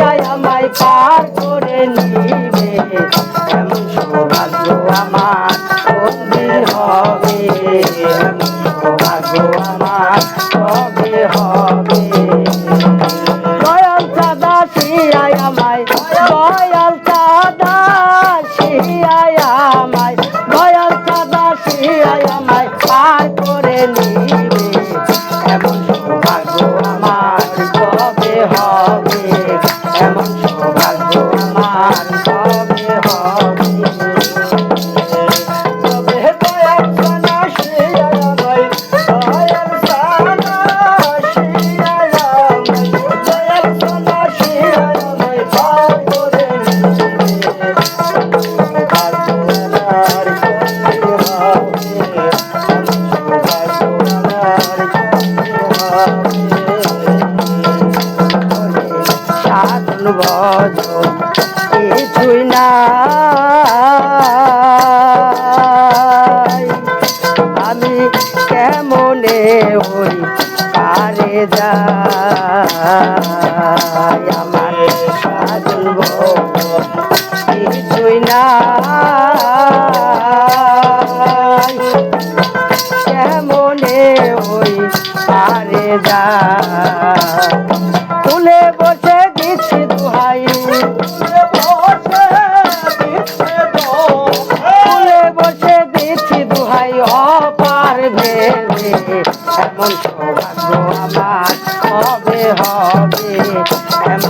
দয়ায় আমায় পার করে নিবে। এমন সৌভাগ্য আমার। আমার কিছুই না আমি কেমনে হই পারে যা আমার সাজল কিছুই না। and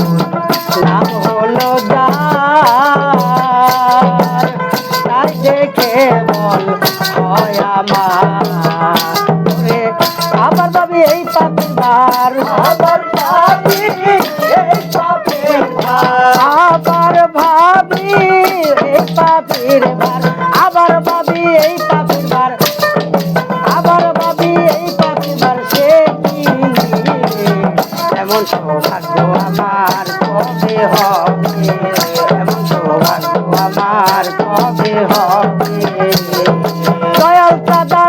এই পাপের আবার ভাবি, এই আবার ভাবি, এই পাপের আবার ভাবি, এই পাপের আবার ভাবি, এই সে কি এমন সৌভাগ্য আমার কবে হবে এমন সৌভাগ্য আমার কবে হবে দয়াল দাদা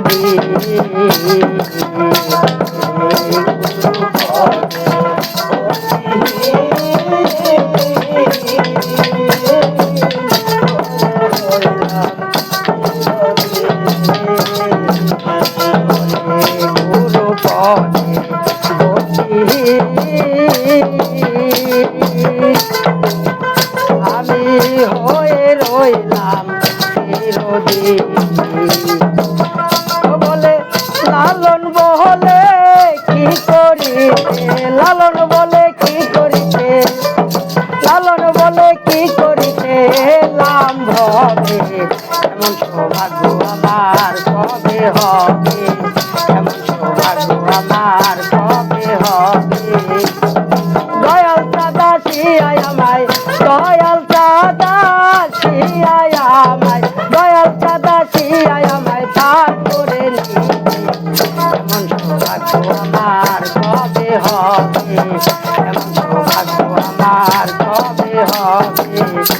পদে আমি হয়ে রইলাম চিরদিন। লালন বলে কি করিতে লাম ভবে